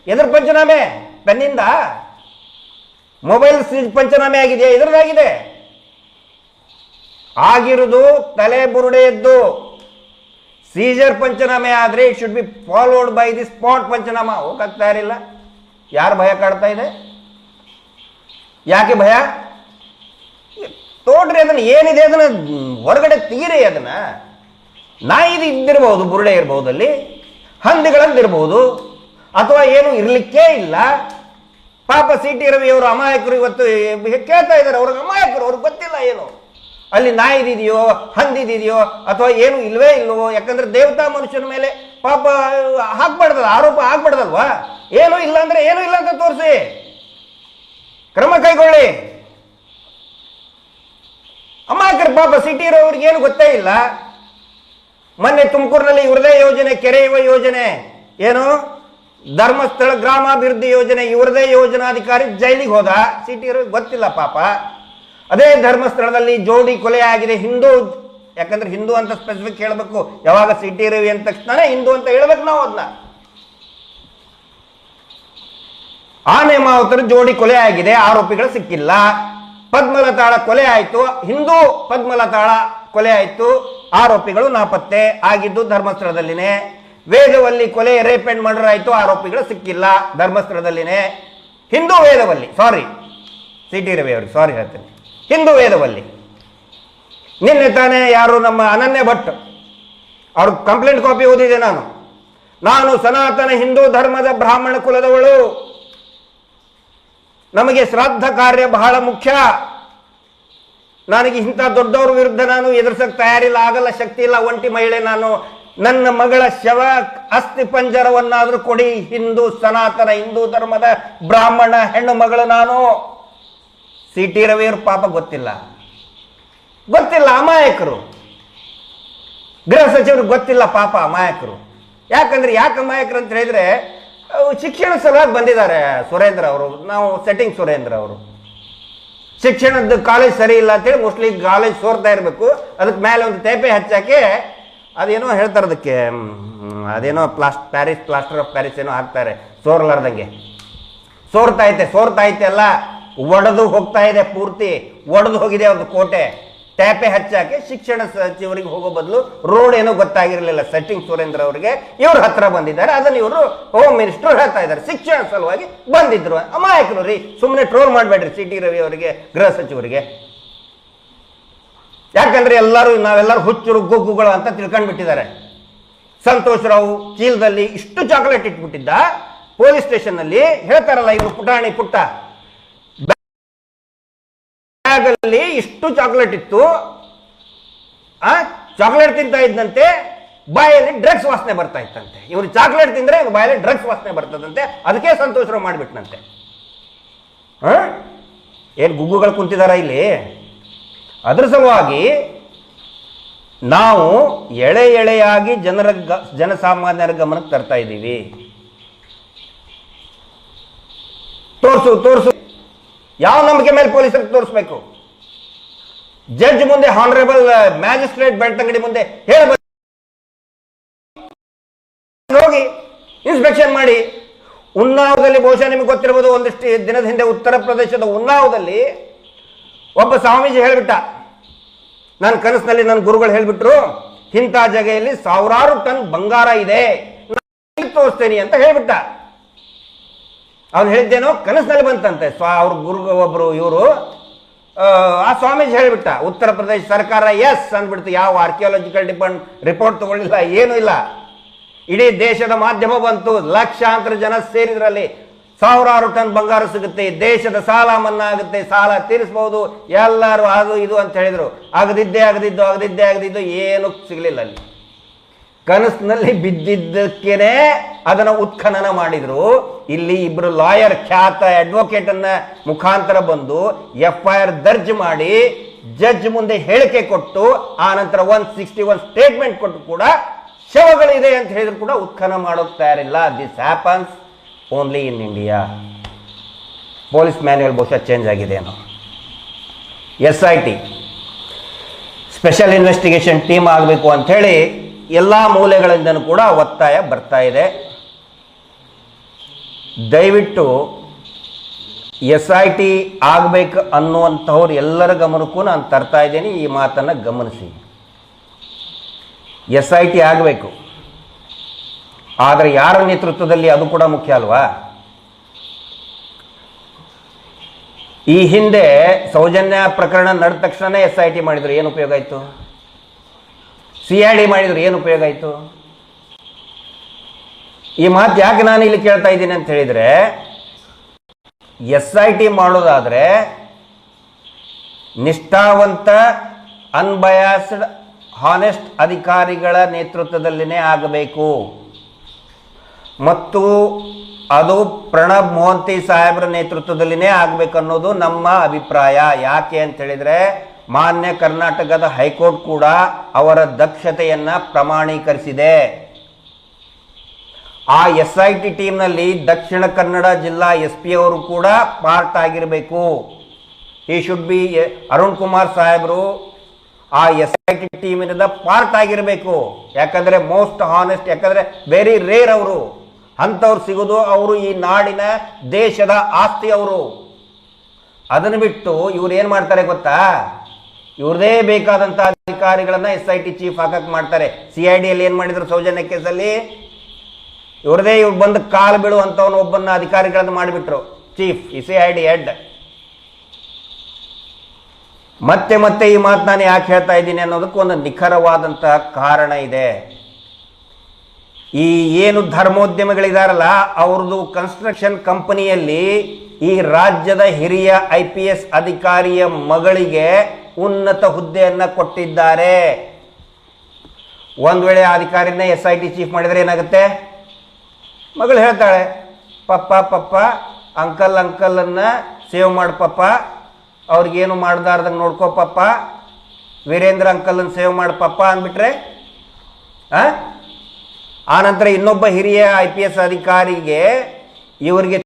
ಎದುರು ಪಂಚನಾಮೆ? ಪೆನ್ನಿಂದ ಮೊಬೈಲ್ ಸೀಜ್ ಪಂಚನಾಮೆ ಆಗಿದೆಯಾ? ಎದುರದಾಗಿದೆ ಆಗಿರುವುದು ತಲೆ ಬುರುಡೆಯದ್ದು ಸೀಜರ್ ಪಂಚನಾಮೆ ಆದ್ರೆ it should be followed by the spot panchnama. ಹೋಗಕ್ತಾ ಇರಲಿಲ್ಲ. ಯಾರು ಭಯ ಕಾಡ್ತಾ ಇದೆ? ಯಾಕೆ ಭಯ? ತೋಡ್ರಿ ಅದನ್ನ, ಏನಿದೆ ಅದನ್ನ, ಹೊರಗಡೆ ತೆಗೀರಿ ಅದನ್ನ. ನಾಯಿದು ಇದ್ದಿರಬಹುದು ಬುರುಡೆ ಇರಬಹುದು ಅಲ್ಲಿ ಹಂದಿಗಳಂದಿರಬಹುದು ಅಥವಾ ಏನು ಇರಲಿಕ್ಕೇ ಇಲ್ಲ. ಪಾಪ ಸಿ ಟಿ ರವಿ ಅವರು ಅಮಾಯಕರು ಇವತ್ತು ಕೇಳ್ತಾ ಇದ್ದಾರೆ, ಅವ್ರಿಗೆ ಅಮಾಯಕರು, ಅವ್ರಿಗೆ ಗೊತ್ತಿಲ್ಲ ಏನು. ಅಲ್ಲಿ ನಾಯಿದಿದೆಯೋ ಹಂದಿದೆಯೋ ಅಥವಾ ಏನು ಇಲ್ವೇ ಇಲ್ವೋ, ಯಾಕಂದ್ರೆ ದೇವತಾ ಮನುಷ್ಯನ ಮೇಲೆ ಪಾಪ ಹಾಕ್ಬಾರ್ದಲ್ಲ, ಆರೋಪ ಆಗ್ಬಾರ್ದಲ್ವಾ? ಏನು ಇಲ್ಲ ಅಂದ್ರೆ ಏನು ಇಲ್ಲ ಅಂತ ತೋರಿಸಿ. ಕ್ರಮ ಕೈಗೊಳ್ಳಿ. ಅಮಾಯಕರ ಪಾಪ ಸಿಟಿ ಇರೋರಿಗೆ ಏನು ಗೊತ್ತೇ ಇಲ್ಲ. ಮೊನ್ನೆ ತುಮಕೂರಿನಲ್ಲಿ ಇವ್ರದೇ ಯೋಜನೆ ಕೆರೆಯುವ ಯೋಜನೆ. ಏನು? ಧರ್ಮಸ್ಥಳ ಗ್ರಾಮಾಭಿವೃದ್ಧಿ ಯೋಜನೆ, ಇವ್ರದೇ ಯೋಜನಾಧಿಕಾರಿ ಜೈಲಿಗೆ ಹೋದ. ಸಿಟಿ ಗೊತ್ತಿಲ್ಲ ಪಾಪ. ಅದೇ ಧರ್ಮಸ್ಥಳದಲ್ಲಿ ಜೋಡಿ ಕೊಲೆ ಆಗಿದೆ ಹಿಂದೂ. ಯಾಕಂದ್ರೆ ಹಿಂದೂ ಅಂತ ಸ್ಪೆಸಿಫಿಕ್ ಹೇಳಬೇಕು. ಯಾವಾಗ ಸಿಟಿ ರವಿ ಅಂದ ತಕ್ಷಣ ಹಿಂದೂ ಅಂತ ಹೇಳ್ಬೇಕು ನಾವು ಅದನ್ನ ಆನೆ ಮಾವುತರ ಜೋಡಿ ಕೊಲೆ ಆಗಿದೆ, ಆರೋಪಿಗಳು ಸಿಕ್ಕಿಲ್ಲ. ಪದ್ಮಲತಾಳ ಕೊಲೆ ಆಯಿತು, ಹಿಂದೂ ಪದ್ಮಲತಾಳ ಕೊಲೆ ಆಯಿತು. ಆರೋಪಿಗಳು ನಾಪತ್ತೆ ಆಗಿದ್ದು ಧರ್ಮಸ್ಥಳದಲ್ಲಿನೇ. ವೇದವಲ್ಲಿ ಕೊಲೆ ರೇಪ್ ಅಂಡ್ ಮರ್ಡರ್ ಆಯಿತು, ಆರೋಪಿಗಳು ಸಿಕ್ಕಿಲ್ಲ ಧರ್ಮಸ್ಥಳದಲ್ಲಿನೇ. Hindu Vedavalli sorry C T Ravi ಅವರು ಸಾರಿ ಹೇಳ್ತೇನೆ. ಹಿಂದೂ ವೇದವಲ್ಲಿ. ನಿನ್ನೆ ತಾನೇ ಯಾರು ನಮ್ಮ ಅನನ್ಯ ಭಟ್, ಅವ್ರ ಕಂಪ್ಲೇಂಟ್ ಕಾಪಿ ಓದಿದೆ ನಾನು. ನಾನು ಸನಾತನ ಹಿಂದೂ ಧರ್ಮದ ಬ್ರಾಹ್ಮಣ ಕುಲದವಳು. ನಮಗೆ ಶ್ರಾದ್ದ ಕಾರ್ಯ ಬಹಳ ಮುಖ್ಯ. ನನಗೆ ಇಂಥ ದೊಡ್ಡವ್ರ ವಿರುದ್ಧ ನಾನು ಎದುರಿಸಕ್ ತಯಾರಿಲ್ಲ, ಆಗಲ್ಲ, ಶಕ್ತಿ ಇಲ್ಲ, ಒಂಟಿ ಮಹಿಳೆ ನಾನು. ನನ್ನ ಮಗಳ ಶವ ಅಸ್ಥಿ ಪಂಜರವನ್ನಾದ್ರೂ ಕೊಡಿ, ಹಿಂದೂ ಸನಾತನ, ಹಿಂದೂ ಧರ್ಮದ ಬ್ರಾಹ್ಮಣ ಹೆಣ್ಣು ಮಗಳು ನಾನು. ಸಿ ಟಿ ರವಿಯವ್ರ ಪಾಪ ಗೊತ್ತಿಲ್ಲ. ಗೊತ್ತಿಲ್ಲ, ಅಮಾಯಕರು. ಗೃಹ ಸಚಿವರು ಗೊತ್ತಿಲ್ಲ ಪಾಪ ಅಮಾಯಕರು. ಯಾಕಂದ್ರೆ ಯಾಕೆ ಅಮಾಯಕರು ಅಂತ ಹೇಳಿದ್ರೆ ಶಿಕ್ಷಣ ಸಲುವಾಗಿ ಬಂದಿದ್ದಾರೆ ಸುರೇಂದ್ರ ಅವರು, ನಾವು ಸೆಟ್ಟಿಂಗ್ ಸುರೇಂದ್ರ ಅವರು. ಶಿಕ್ಷಣದ ಕಾಲೇಜ್ ಸರಿ ಇಲ್ಲ ಅಂತೇಳಿ ಮೋಸ್ಟ್ಲಿ ಕಾಲೇಜ್ ಸೋರ್ತಾ ಇರಬೇಕು. ಅದಕ್ಕೆ ಮೇಲೆ ಒಂದು ತೇಪೆ ಹಚ್ಚಾಕೆ ಅದೇನೋ ಹೇಳ್ತಾರೆ ಅದಕ್ಕೆ ಅದೇನೋ ಪ್ಲಾಸ್, ಪ್ಯಾರಿಸ್, ಪ್ಲಾಸ್ಟರ್ ಆಫ್ ಪ್ಯಾರಿಸ್ ಏನೋ ಹಾಕ್ತಾರೆ, ಸೋರ್ಲಾರ್ದಂಗೆ. ಸೋರ್ತಾ ಐತೆ ಸೋರ್ತಾ ಐತೆ ಅಲ್ಲ, ಒಡೆದು ಹೋಗ್ತಾ ಇದೆ ಪೂರ್ತಿ, ಒಡೆದು ಹೋಗಿದೆ ಒಂದು ಕೋಟೆ. ಟ್ಯಾಪೆ ಹಚ್ಚಾಕೆ ಶಿಕ್ಷಣ ಸಚಿವರಿಗೆ ಹೋಗೋ ಬದಲು ರೋಡ್ ಏನೋ ಗೊತ್ತಾಗಿರಲಿಲ್ಲ. ಸೆಟ್ಟಿಂಗ್ ಸುರೇಂದ್ರ ಅವರಿಗೆ. ಇವ್ರ ಹತ್ರ ಬಂದಿದ್ದಾರೆ. ಅದನ್ನ ಇವರು ಹೋಮ್ ಮಿನಿಸ್ಟರ್ ಹೇಳ್ತಾ ಇದ್ದಾರೆ. ಶಿಕ್ಷಣ ಸಲುವಾಗಿ ಬಂದಿದ್ರು. ಅಮಾಯಕರು ರೀ. ಸುಮ್ಮನೆ ಟ್ರೋಲ್ ಮಾಡಬೇಡ್ರಿ ಸಿ ಟಿ ರವಿ ಅವರಿಗೆ, ಗೃಹ ಸಚಿವರಿಗೆ. ಯಾಕಂದ್ರೆ ಎಲ್ಲರೂ, ನಾವೆಲ್ಲರೂ ಹುಚ್ಚರು, ಗೊಗ್ಗುಗಳು ಅಂತ ತಿಳ್ಕೊಂಡ್ಬಿಟ್ಟಿದ್ದಾರೆ. ಸಂತೋಷ್ ರಾವ್ ಚೀಲದಲ್ಲಿ ಇಷ್ಟು ಚಾಕ್ಲೇಟ್ ಇಟ್ಬಿಟ್ಟಿದ್ದ. ಪೊಲೀಸ್ ಸ್ಟೇಷನ್ನಲ್ಲಿ ಹೇಳ್ತಾರಲ್ಲ ಇವರು ಪುಟಾಣಿ ಪುಟ್ಟ. ಬ್ಯಾಗಲ್ಲಿ ಇಷ್ಟು ಚಾಕ್ಲೇಟ್ ಇತ್ತು, ಆ ಚಾಕ್ಲೇಟ್ ತಿಂತಾ ಇದ್ದಂತೆ ಬಾಯಲ್ಲಿ ಡ್ರಗ್ಸ್ ವಾಸನೆ ಬರ್ತಾ ಇತ್ತಂತೆ. ಇವರು ಚಾಕ್ಲೇಟ್ ತಿಂದ್ರೆ ಇವ್ರ ಬಾಯಲ್ಲಿ ಡ್ರಗ್ಸ್ ವಾಸನೆ ಬರ್ತದಂತೆ. ಅದಕ್ಕೆ ಸಂತೋಷ ಮಾಡಿಬಿಟ್ನಂತೆ. ಏನು ಗುಗ್ಗುಗಳು ಕುಂತಿದಾರ ಇಲ್ಲಿ? ಅದ್ರ ಸಲುವಾಗಿ ನಾವು ಎಳೆ ಎಳೆಯಾಗಿ ಜನರ ಗ, ಜನಸಾಮಾನ್ಯರ ಗಮನಕ್ಕೆ ತರ್ತಾ ಇದ್ದೀವಿ. ತೋರಿಸು ತೋರಿಸು. ಯಾವ ನಂಬಿಕೆ ಮೇಲೆ ಪೊಲೀಸರಿಗೆ ತೋರಿಸ್ಬೇಕು? ಜಡ್ಜ್ ಮುಂದೆ ಹಾನರೇಬಲ್ ಮ್ಯಾಜಿಸ್ಟ್ರೇಟ್ ಬೆಳ್ತಂಗಡಿ ಮುಂದೆ ಹೇಳಬೇಕು ಹೋಗಿ ಇನ್ಸ್ಪೆಕ್ಷನ್ ಮಾಡಿ. ಉನ್ನಾವದಲ್ಲಿ ಬಹುಶಃ ನಿಮಗೆ ಗೊತ್ತಿರಬಹುದು ಒಂದಿಷ್ಟು ದಿನದ ಹಿಂದೆ ಉತ್ತರ ಪ್ರದೇಶದ ಉನ್ನಾವದಲ್ಲಿ ಒಬ್ಬ ಸ್ವಾಮೀಜಿ ಹೇಳಿಬಿಟ್ಟ. ನನ್ನ ಕನಸಿನಲ್ಲಿ ನನ್ನ ಗುರುಗಳು ಹೇಳಿಬಿಟ್ರು, ಇಂಥ ಜಾಗೆಯಲ್ಲಿ ಸಾವಿರಾರು ಟನ್ ಬಂಗಾರ ಇದೆ. ತೋರಿಸ್ತೇನೆ ಅಂತ ಹೇಳಿಬಿಟ್ಟ. ಅವ್ನು ಹೇಳಿದ್ದೇನೋ ಕನಸಿನಲ್ಲಿ ಬಂತಂತೆ. ಸ್ವಾ ಅವ್ರ ಗುರು ಒಬ್ರು ಇವರು ಆ ಸ್ವಾಮೀಜಿ ಹೇಳಿಬಿಟ್ಟ, ಉತ್ತರ ಪ್ರದೇಶ ಸರ್ಕಾರ ಎಸ್ ಅಂದ್ಬಿಡ್ತು, ಯಾವ ಆರ್ಕಿಯಾಲಜಿಕಲ್ ಡಿಪಾರ್ಟ್ ರಿಪೋರ್ಟ್ ತಗೊಳ್ಳಿಲ್ಲ, ಏನೂ ಇಲ್ಲ. ಇಡೀ ದೇಶದ ಮಾಧ್ಯಮ ಬಂತು, ಲಕ್ಷಾಂತರ ಜನ ಸೇರಿದ್ರಲ್ಲಿ, ಸಾವಿರಾರು ಟನ್ ಬಂಗಾರ ಸಿಗುತ್ತೆ, ದೇಶದ ಸಾಲ ಮನ್ನಾ ಆಗುತ್ತೆ ಸಾಲ ತೀರಿಸಬಹುದು ಎಲ್ಲರೂ ಅದು ಇದು ಅಂತ ಹೇಳಿದ್ರು. ಆಗದಿದ್ದೇ ಆಗದಿದ್ದು ಆಗದಿದ್ದೇ ಆಗದಿದ್ದು ಏನು ಸಿಗಲಿಲ್ಲ ಅಲ್ಲಿ. ಕನಸಿನಲ್ಲಿ ಬಿದ್ದಿದ್ದಕ್ಕೇನೆ ಅದನ್ನ ಉತ್ಖನನ ಮಾಡಿದ್ರು. ಇಲ್ಲಿ ಇಬ್ರು ಲಾಯರ್ ಖ್ಯಾತ ಅಡ್ವೊಕೇಟ್ ಅನ್ನ ಮುಖಾಂತರ ಬಂದು ಎಫ್ ಐ ಆರ್ ದರ್ಜ್ ಮಾಡಿ ಜಡ್ಜ್ ಮುಂದೆ ಹೇಳಿಕೆ ಕೊಟ್ಟು, ಆ ನಂತರ ಒನ್ ಸಿಕ್ಸ್ಟಿ ಒನ್ ಸ್ಟೇಟ್ಮೆಂಟ್ ಕೊಟ್ಟು ಕೂಡ ಶವಗಳಿದೆ ಅಂತ ಹೇಳಿದ್ರು ಕೂಡ ಉತ್ಖನ ಮಾಡೋಕ್ ತಯಾರಿಲ್ಲ. This happens only in India police manual ಬಹುಶಃ ಚೇಂಜ್ ಆಗಿದೆ ಏನೋ. S I T special investigation team ಆಗಬೇಕು ಅಂಥೇಳಿ ಎಲ್ಲ ಮೂಲೆಗಳಿಂದನೂ ಕೂಡ ಒತ್ತಾಯ ಬರ್ತಾ ಇದೆ. ದಯವಿಟ್ಟು ಎಸ್ ಐ ಟಿ ಆಗಬೇಕು ಅನ್ನುವಂಥವ್ರು ಎಲ್ಲರ ಗಮನಕ್ಕೂ ನಾನು ತರ್ತಾ ಇದ್ದೀನಿ. ಈ ಮಾತನ್ನು ಗಮನಿಸಿ. ಎಸ್ ಐ ಟಿ ಆಗಬೇಕು. ಆದರೆ ಯಾರ ನೇತೃತ್ವದಲ್ಲಿ ಅದು ಕೂಡ ಮುಖ್ಯ ಅಲ್ವಾ? ಈ ಹಿಂದೆ ಸೌಜನ್ಯ ಪ್ರಕರಣ ನಡೆದ ತಕ್ಷಣ ಎಸ್ ಐ ಟಿ ಮಾಡಿದ್ರು. ಏನು ಉಪಯೋಗ ಆಯಿತು? ಸಿ ಐ ಡಿ ಮಾಡಿದ್ರು ಏನು ಉಪಯೋಗ ಆಯಿತು? ಈ ಮಾತು ಯಾಕೆ ನಾನು ಇಲ್ಲಿ ಕೇಳ್ತಾ ಇದ್ದೀನಿ ಅಂತ ಹೇಳಿದರೆ ಎಸ್ ಐ ಟಿ ಮಾಡೋದಾದರೆ ನಿಷ್ಠಾವಂತ ಅನ್ಬಯಾಸ್ಡ್ ಹಾನೆಸ್ಟ್ ಅಧಿಕಾರಿಗಳ ನೇತೃತ್ವದಲ್ಲಿನೇ ಆಗಬೇಕು. ಮತ್ತು ಅದು ಪ್ರಣಬ್ ಮೋಹಂತಿ ಸಾಹೇಬ್ರ ನೇತೃತ್ವದಲ್ಲಿನೇ ಆಗಬೇಕನ್ನೋದು ನಮ್ಮ ಅಭಿಪ್ರಾಯ. ಯಾಕೆ ಅಂತ ಹೇಳಿದ್ರೆ ಮಾನ್ಯ ಕರ್ನಾಟಕದ ಹೈಕೋರ್ಟ್ ಕೂಡ ಅವರ ದಕ್ಷತೆಯನ್ನ ಪ್ರಮಾಣೀಕರಿಸಿದೆ. ಆ S I T ಟೀಮ್ನಲ್ಲಿ Dakshina Kannada ಜಿಲ್ಲಾ ಎಸ್ ಪಿ ಅವರು ಕೂಡ ಪಾರ್ಟ್ ಆಗಿರಬೇಕು. ಈ ಶುಡ್ ಬಿ ಅರುಣ್ ಕುಮಾರ್ ಸಾಹೇಬರು ಆ ಎಸ್ ಐ ಟಿ ಟೀಮಿನಿಂದ ಪಾರ್ಟ್ ಆಗಿರಬೇಕು. ಯಾಕಂದರೆ ಮೋಸ್ಟ್ ಹಾನೆಸ್ಟ್ ಯಾಕಂದರೆ ವೆರಿ ರೇರ್ ಅವರು. ಅಂಥವ್ರು ಸಿಗೋದು ಅವರು ಈ ನಾಡಿನ ದೇಶದ ಆಸ್ತಿ ಅವರು. ಅದನ್ನು ಬಿಟ್ಟು ಇವ್ರು ಏನು ಮಾಡ್ತಾರೆ ಗೊತ್ತಾ? ಇವ್ರದೇ ಬೇಕಾದಂಥ ಅಧಿಕಾರಿಗಳನ್ನ ಎಸ್ ಐ ಟಿ ಚೀಫ್ ಹಾಕಕ್ ಮಾಡ್ತಾರೆ. ಸಿ ಐ ಡಿಯಲ್ಲಿ ಏನು ಮಾಡಿದ್ರು ಸೌಜನ್ಯ ಕೇಸಲ್ಲಿ? ಇವ್ರದೇ ಇವ್ರು ಬಂದು ಕಾಲು ಬೀಳುವಂಥವನು ಒಬ್ಬನ ಅಧಿಕಾರಿಗಳನ್ನು ಮಾಡಿಬಿಟ್ರು. ಚೀಫ್ ಈ ಸಿ ಐ ಡಿ ಹೆಡ್ ಮತ್ತೆ ಮತ್ತೆ ಈ ಮಾತು ನಾನು ಯಾಕೆ ಹೇಳ್ತಾ ಇದ್ದೀನಿ ಅನ್ನೋದಕ್ಕೆ ಒಂದು ನಿಖರವಾದಂತಹ ಕಾರಣ ಇದೆ. ಈ ಏನು ಧರ್ಮೋದ್ಯಮಿಗಳಿದಾರಲ್ಲ ಅವ್ರದ್ದು ಕನ್ಸ್ಟ್ರಕ್ಷನ್ ಕಂಪನಿಯಲ್ಲಿ ಈ ರಾಜ್ಯದ ಹಿರಿಯ ಐ ಪಿ ಎಸ್ ಅಧಿಕಾರಿಯ ಮಗಳಿಗೆ ಉನ್ನತ ಹುದ್ದೆಯನ್ನು ಕೊಟ್ಟಿದ್ದಾರೆ. ಒಂದು ವೇಳೆ ಅಧಿಕಾರಿನ ಎಸ್ ಐ ಟಿ ಚೀಫ್ ಮಾಡಿದರೆ ಏನಾಗುತ್ತೆ? ಮಗಳು ಹೇಳ್ತಾಳೆ, ಪಪ್ಪ ಪಪ್ಪ, ಅಂಕಲ್ ಅಂಕಲನ್ನು ಸೇವ್ ಮಾಡು ಪಪ್ಪ. ಅವ್ರಿಗೇನು ಮಾಡ್ದಾರ್ದಂಗೆ ನೋಡ್ಕೋ ಪಪ್ಪ. ವೀರೇಂದ್ರ ಅಂಕಲನ್ನು ಸೇವ್ ಮಾಡು ಪಪ್ಪ ಅಂದ್ಬಿಟ್ರೆ, ಆ? ಆನಂತರ ಇನ್ನೊಬ್ಬ ಹಿರಿಯ ಐ ಪಿ ಎಸ್ ಅಧಿಕಾರಿಗೆ ಇವರಿಗೆ